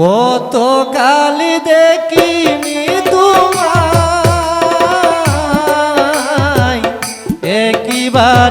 কত কালি দেখিনি তোমার একবার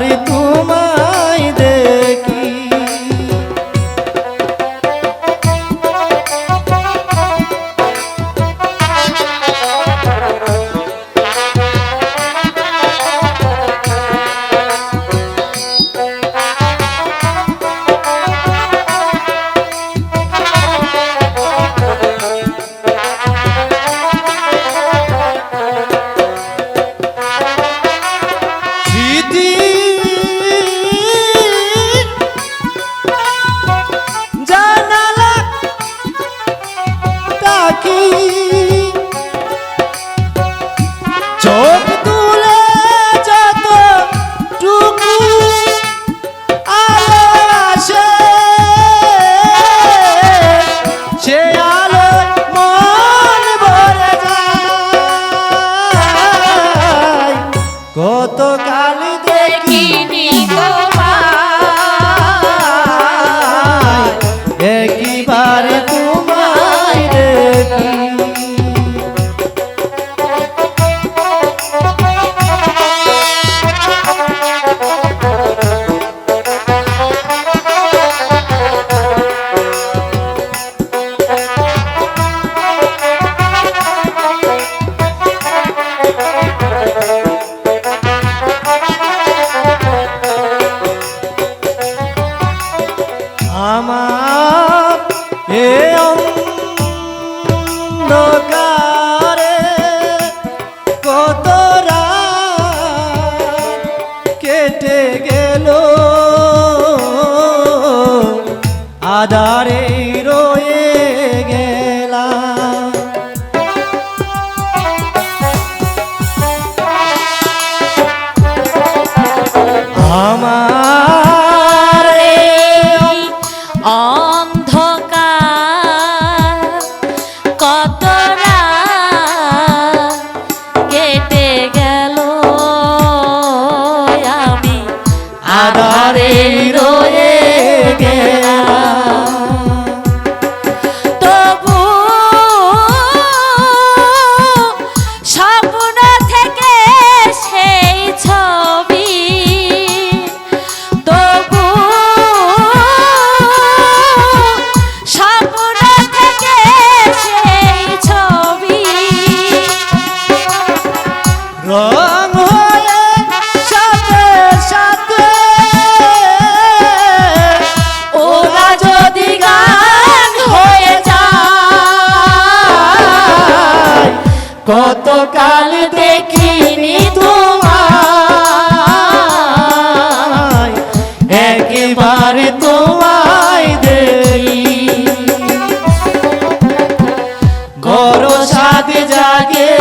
কতকাল দেখিনি তোমায়। একবারে আধারে রয়ে সকাল দেখিনি তোমায় একবারে তোমায় দেই গরো সাথে জাগে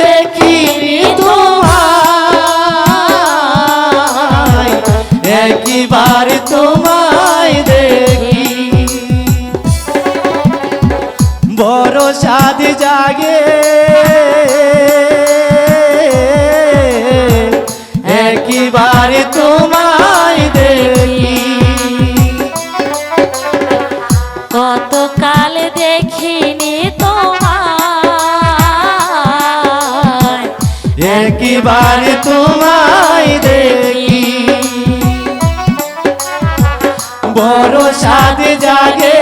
দেখিনি তোমায় একবার তোমায় দেখি। বড় সাদ জাগে একবার তোমায় একবার তোমায় দেখি। বড় সাদ জাগে।